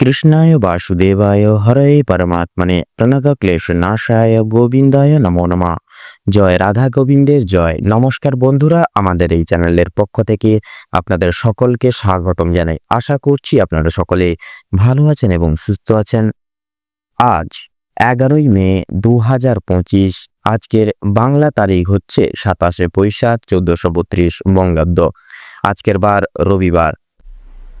কৃষ্ণায় বাসুদেবায় হরে পরমাত্মনে প্রণত ক্লেশ নাশায় গোবিন্দায় নমো নমা জয় রাধা গোবিন্দের জয় নমস্কার বন্ধুরা, আমাদের এই চ্যানেলের পক্ষ থেকে আপনাদের সকলকে স্বাগতম জানাই। আশা করছি আপনারা সকলে ভালো আছেন এবং সুস্থ আছেন। আজ এগারোই মে দু হাজার পঁচিশ, আজকের বাংলা তারিখ হচ্ছে সাতাশে বৈশাখ চোদ্দশো বত্রিশ বঙ্গাব্দ। আজকের বার রবিবার।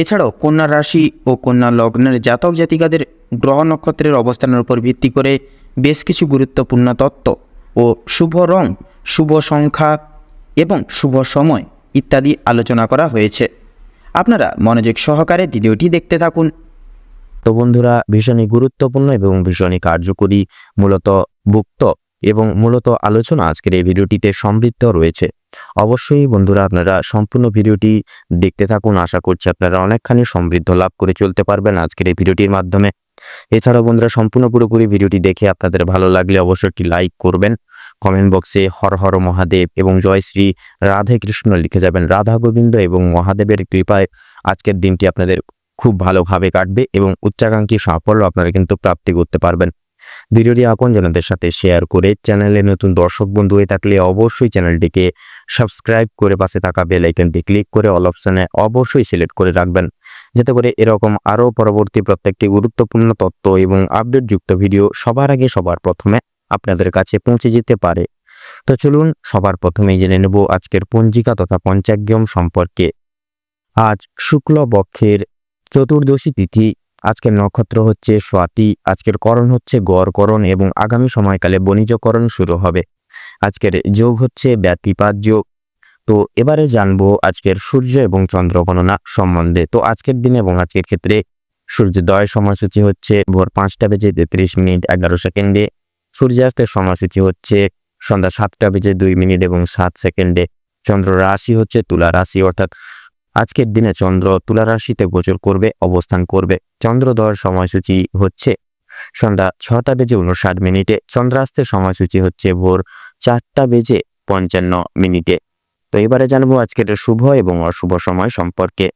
এছাড়াও কন্যা রাশি ও কন্যা লগ্নের জাতক জাতিকাদের গ্রহ নক্ষত্রের অবস্থানের উপর ভিত্তি করে বেশ কিছু গুরুত্বপূর্ণ তত্ত্ব ও শুভ রং, শুভ সংখ্যা এবং শুভ সময় ইত্যাদি আলোচনা করা হয়েছে। আপনারা মনোযোগ সহকারে ভিডিওটি দেখতে থাকুন। তো বন্ধুরা, ভীষণই গুরুত্বপূর্ণ এবং ভীষণই কার্যকরী, মূলত ভুক্ত এবং মূলত আলোচনা আজকের এই ভিডিওটিতে সমৃদ্ধ রয়েছে। অবশ্যই বন্ধুরা আপনারা সম্পূর্ণ ভিডিওটি দেখতে থাকুন। আশা করছি আপনারা অনেকখানি সমৃদ্ধ লাভ করে চলতে পারবেন আজকের এই ভিডিওটির মাধ্যমে। এছাড়াও বন্ধুরা সম্পূর্ণ পুরোপুরি ভিডিওটি দেখে আপনাদের ভালো লাগলে অবশ্যই একটি লাইক করবেন। কমেন্ট বক্সে হর হর মহাদেব এবং জয় শ্রী রাধে কৃষ্ণ লিখে যাবেন। রাধা গোবিন্দ এবং মহাদেবের কৃপায় আজকের দিনটি আপনাদের খুব ভালোভাবে কাটবে এবং উচ্চাকাঙ্ক্ষী সাফল্য আপনারা কিন্তু প্রাপ্তি করতে পারবেন। ভিডিওটি আপনজনদের সাথে শেয়ার করে চ্যানেলে নতুন দর্শক বন্ধু হয়ে থাকলে অবশ্যই চ্যানেলটিকে সাবস্ক্রাইব করে পাশে থাকা বেল আইকনটি ক্লিক করে অল অপশনে অবশ্যই সিলেক্ট করে রাখবেন। যাতে করে এরকম আরও পরবর্তী প্রত্যেকটি গুরুত্বপূর্ণ তথ্য এবং আপডেটযুক্ত ভিডিও সবার আগে সবার প্রথমে আপনাদের কাছে পৌঁছে যেতে পারে। তো চলুন সবার প্রথমেই জেনে নেব আজকের পঞ্জিকা তথা পঞ্চাগ্যম সম্পর্কে। আজ শুক্ল পক্ষের চতুর্দশী তিথি আজকের নক্ষত্র হচ্ছে স্বাতি, আজকের করণ হচ্ছে গড়করণ এবং আগামী সময়কালে বণিজকরণ শুরু হবে। আজকের যোগ হচ্ছে ব্যতিপাত যোগ তো এবারে জানব আজকের সূর্য এবং চন্দ্র গণনা সম্বন্ধে। তো আজকের দিন এবং আজকের ক্ষেত্রে সূর্যোদয় সময়সূচি হচ্ছে ভোর পাঁচটা বেজে তেত্রিশ মিনিট এগারো সেকেন্ডে। সূর্যাস্তের সময়সূচি হচ্ছে সন্ধ্যা সাতটা বেজে দুই মিনিট এবং সাত সেকেন্ডে। চন্দ্র রাশি হচ্ছে তুলা রাশি, অর্থাৎ আজকের দিনে চন্দ্র তুলা রাশিতে গোচর করবে, অবস্থান করবে। চন্দ্রোদয়ের সময়সূচি হচ্ছে সন্ধ্যা ছটা বেজে উনষাট মিনিটে, চন্দ্রাস্তের সময়সূচি হচ্ছে ভোর চারটা বেজে পঞ্চান্ন মিনিটে। তো এবারে জানব আজকের শুভ এবং অশুভ সময় সম্পর্কে।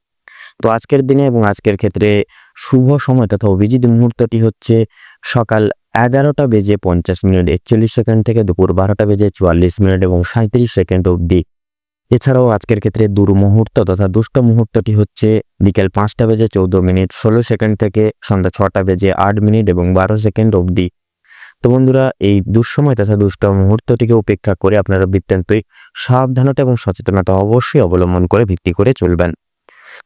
তো আজকের দিনে এবং আজকের ক্ষেত্রে শুভ সময় তথা অভিজিৎ মুহূর্তটি হচ্ছে সকাল এগারোটা বেজে পঞ্চাশ মিনিট, একচল্লিশ সেকেন্ড থেকে দুপুর বারোটা বেজে চুয়াল্লিশ মিনিট এবং সাঁত্রিশ সেকেন্ড অবধি। এছাড়াও আজকের ক্ষেত্রে দুর্মুহূর্ত তথা দুষ্ট মুহূর্তটি হচ্ছে বিকেল পাঁচটা বেজে চৌদ্দ মিনিট, ষোলো সেকেন্ড থেকে সন্ধ্যা ছটা বেজে আট মিনিট এবং বারো সেকেন্ড অবধি। তো বন্ধুরা, এই দুঃসময় তথা দুষ্ট মুহূর্তটিকে উপেক্ষা করে আপনারা বৃত্তান্তই সাবধানতা এবং সচেতনতা অবশ্যই অবলম্বন করে ভিত্তি করে চলবেন।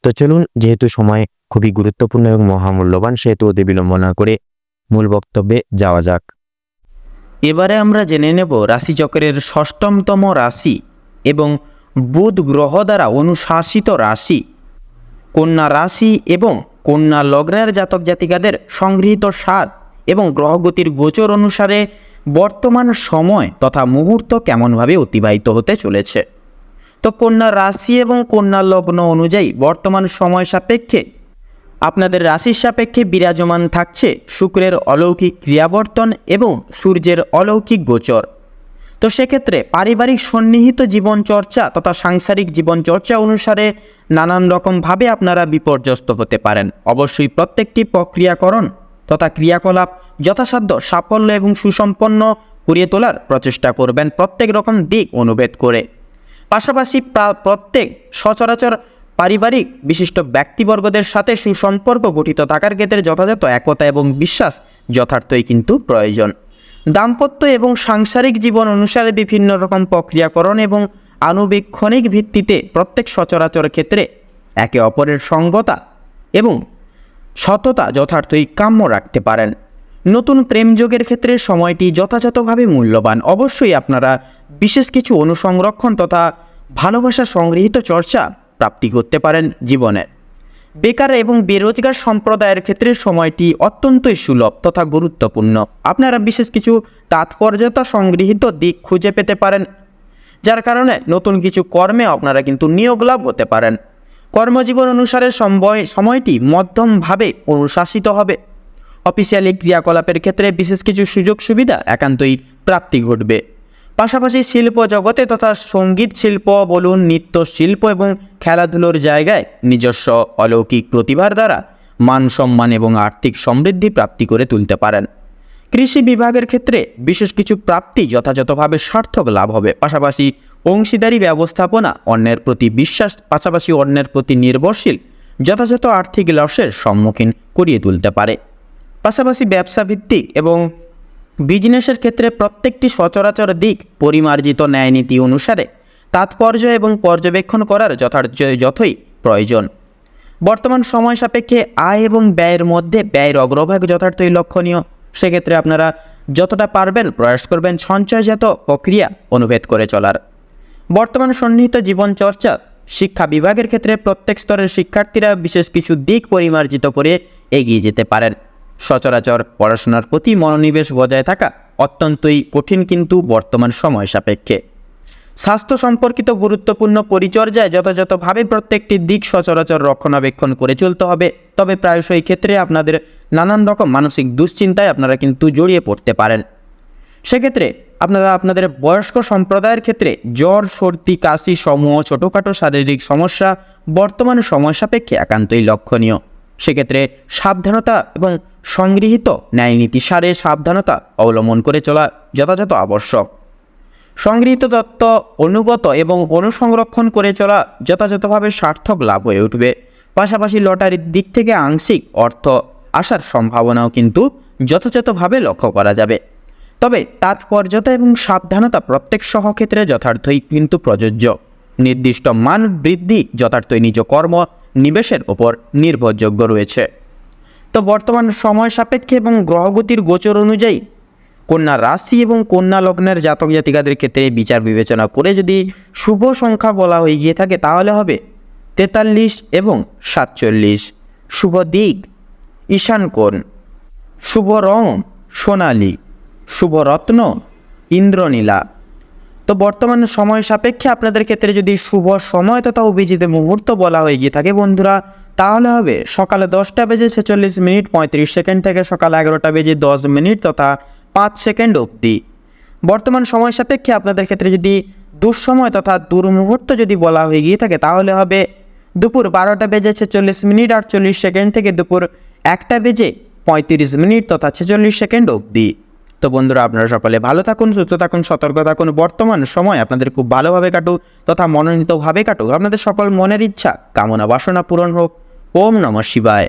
তো চলুন, যেহেতু সময় খুবই গুরুত্বপূর্ণ এবং মহামূল্যবান, সেহেতু অতি বিলম্ব না করে মূল বক্তব্যে যাওয়া যাক। এবারে আমরা জেনে নেব রাশিচক্রের ষষ্ঠমতম রাশি এবং বুধ গ্রহ দ্বারা অনুশাসিত রাশি। কন্যা রাশি এবং কন্যা লগ্নের জাতক জাতিকাদের সংগৃহীত সার এবং গ্রহগতির গোচর অনুসারে বর্তমান সময় তথা মুহূর্ত কেমনভাবে অতিবাহিত হতে চলেছে। তো কন্যা রাশি এবং কন্যা লগ্ন অনুযায়ী বর্তমান সময় সাপেক্ষে আপনাদের রাশির সাপেক্ষে বিরাজমান থাকছে শুক্রের অলৌকিক ক্রিয়াবর্তন এবং সূর্যের অলৌকিক গোচর। তো সেক্ষেত্রে পারিবারিক সন্নিহিত জীবন চর্চা তথা সাংসারিক জীবন চর্চা অনুসারে নানান রকমভাবে আপনারা বিপর্যস্ত হতে পারেন। অবশ্যই প্রত্যেকটি প্রক্রিয়াকরণ তথা ক্রিয়াকলাপ যথাসাধ্য সাফল্য এবং সুসম্পন্ন করিয়ে তোলার প্রচেষ্টা করবেন প্রত্যেক রকম দিক অনুভেদ করে। পাশাপাশি প্রা- প্রত্যেক সচরাচর পারিবারিক বিশিষ্ট ব্যক্তিবর্গদের সাথে সুসম্পর্ক গঠিত থাকার ক্ষেত্রে যথাযথ একতা এবং বিশ্বাস যথার্থই কিন্তু প্রয়োজন। দাম্পত্য এবং সাংসারিক জীবন অনুসারে বিভিন্ন রকম প্রক্রিয়াকরণ এবং আনুবীক্ষণিক ভিত্তিতে প্রত্যেক সচরাচর ক্ষেত্রে একে অপরের সঙ্গতা এবং সততা যথার্থই কাম্য রাখতে পারেন। নতুন প্রেমযোগের ক্ষেত্রে সময়টি যথাযথভাবে মূল্যবান। অবশ্যই আপনারা বিশেষ কিছু অনুসংরক্ষণ তথা ভালোবাসা সংগৃহীত চর্চা প্রাপ্তি করতে পারেন জীবনে বেকার এবং বেরোজগার সম্প্রদায়ের ক্ষেত্রে সময়টি অত্যন্তই সুলভ তথা গুরুত্বপূর্ণ। আপনারা বিশেষ কিছু তাৎপর্যতা সংগৃহীত দিক খুঁজে পেতে পারেন, যার কারণে নতুন কিছু কর্মে আপনারা কিন্তু নিয়োগ লাভ হতে পারেন। কর্মজীবন অনুসারে সময় সময়টি মধ্যমভাবে অনুশাসিত হবে। অফিসিয়ালি ক্রিয়াকলাপের ক্ষেত্রে বিশেষ কিছু সুযোগ সুবিধা একান্তই প্রাপ্তি ঘটবে। পাশাপাশি শিল্প জগতে তথা সংগীত শিল্প বলুন, নৃত্য শিল্প এবং খেলাধুলোর জায়গায় নিজস্ব অলৌকিক প্রতিভার দ্বারা মান সম্মান এবং আর্থিক সমৃদ্ধি প্রাপ্তি করে তুলতে পারেন। কৃষি বিভাগের ক্ষেত্রে বিশেষ কিছু প্রাপ্তি যথাযথভাবে সার্থক লাভ হবে। পাশাপাশি অংশীদারি ব্যবস্থাপনা অন্যের প্রতি বিশ্বাস, পাশাপাশি অন্যের প্রতি নির্ভরশীল, যথাযথ আর্থিক লসের সম্মুখীন করিয়ে তুলতে পারে। পাশাপাশি ব্যবসা ভিত্তিক এবং বিজনেসের ক্ষেত্রে প্রত্যেকটি সচরাচর দিক পরিমার্জিত ন্যায়নীতি অনুসারে তাৎপর্য এবং পর্যবেক্ষণ করার যথার্থ যথই প্রয়োজন। বর্তমান সময় সাপেক্ষে আয় এবং ব্যয়ের মধ্যে ব্যয়ের অগ্রভাগ যথার্থই লক্ষণীয়। সেক্ষেত্রে আপনারা যতটা পারবেন প্রয়াস করবেন সঞ্চয়জাত প্রক্রিয়া অনুভেদ করে চলার। বর্তমান সন্নিহিত জীবন চর্চা শিক্ষা বিভাগের ক্ষেত্রে প্রত্যেক স্তরের শিক্ষার্থীরা বিশেষ কিছু দিক পরিমার্জিত করে এগিয়ে যেতে পারেন। সচরাচর পড়াশোনার প্রতি মনোনিবেশ বজায় থাকা অত্যন্তই কঠিন কিন্তু বর্তমান সময় সাপেক্ষে। স্বাস্থ্য সম্পর্কিত গুরুত্বপূর্ণ পরিচর্যায় যথাযথভাবে প্রত্যেকটি দিক সচরাচর রক্ষণাবেক্ষণ করে চলতে হবে। তবে প্রায়শই ক্ষেত্রে আপনাদের নানান রকম মানসিক দুশ্চিন্তায় আপনারা কিন্তু জড়িয়ে পড়তে পারেন। সেক্ষেত্রে আপনারা আপনাদের বয়স্ক সম্প্রদায়ের ক্ষেত্রে জ্বর, সর্দি, কাশি সমূহ ছোটোখাটো শারীরিক সমস্যা বর্তমান সময় সাপেক্ষে একান্তই লক্ষণীয়। সেক্ষেত্রে সাবধানতা এবং সংগৃহীত ন্যায়নীতি সারে সাবধানতা অবলম্বন করে চলা যথাযথ আবশ্যক। সংগৃহীত তত্ত্ব অনুগত এবং অনুসংরক্ষণ করে চলা যথাযথভাবে সার্থক লাভ হয়ে উঠবে। পাশাপাশি লটারির দিক থেকে আংশিক অর্থ আসার সম্ভাবনাও কিন্তু যথাযথভাবে লক্ষ্য করা যাবে। তবে তাৎপর্যতা এবং সাবধানতা প্রত্যেক সহক্ষেত্রে যথার্থই কিন্তু প্রযোজ্য। নির্দিষ্ট মান বৃদ্ধি যথার্থই নিজ কর্ম নিবেশের ওপর নির্ভরযোগ্য রয়েছে। তো বর্তমান সময় সাপেক্ষে এবং গ্রহগতির গোচর অনুযায়ী কন্যা রাশি এবং কন্যা লগ্নের জাতক জাতিকাদের ক্ষেত্রে বিচার বিবেচনা করে যদি শুভ সংখ্যা বলা হয়ে গিয়ে থাকে, তাহলে হবে তেতাল্লিশ এবং সাতচল্লিশ। শুভ দিক, ঈশান শুভ রং সোনালি। শুভ রত্ন, ইন্দ্রনীলা। তো বর্তমান সময় সাপেক্ষে আপনাদের ক্ষেত্রে যদি শুভ সময় তথা অভিজিৎ মুহূর্ত বলা হয়ে গিয়ে থাকে বন্ধুরা। তাহলে হবে সকালে দশটা বেজে ছেচল্লিশ মিনিট পঁয়ত্রিশ সেকেন্ড থেকে সকাল এগারোটা বেজে দশ মিনিট তথা পাঁচ সেকেন্ড অবধি। বর্তমান সময় সাপেক্ষে আপনাদের ক্ষেত্রে যদি দুঃসময় তথা দুর্মুহূর্ত যদি বলা হয়ে গিয়ে থাকে, তাহলে হবে দুপুর বারোটা বেজে ছেচল্লিশ মিনিট আটচল্লিশ সেকেন্ড থেকে দুপুর একটা বেজে পঁয়ত্রিশ মিনিট তথা ছেচল্লিশ সেকেন্ড অবধি। তো বন্ধুরা, আপনারা সকলে ভালো থাকুন, সুস্থ থাকুন, সতর্ক থাকুন। বর্তমান সময় আপনাদের খুব ভালোভাবে কাটুক তথা মনোনীতভাবে কাটুক। আপনাদের সকল মনের ইচ্ছা, কামনা বাসনা পূরণ হোক। ওম নমঃ শিবায়।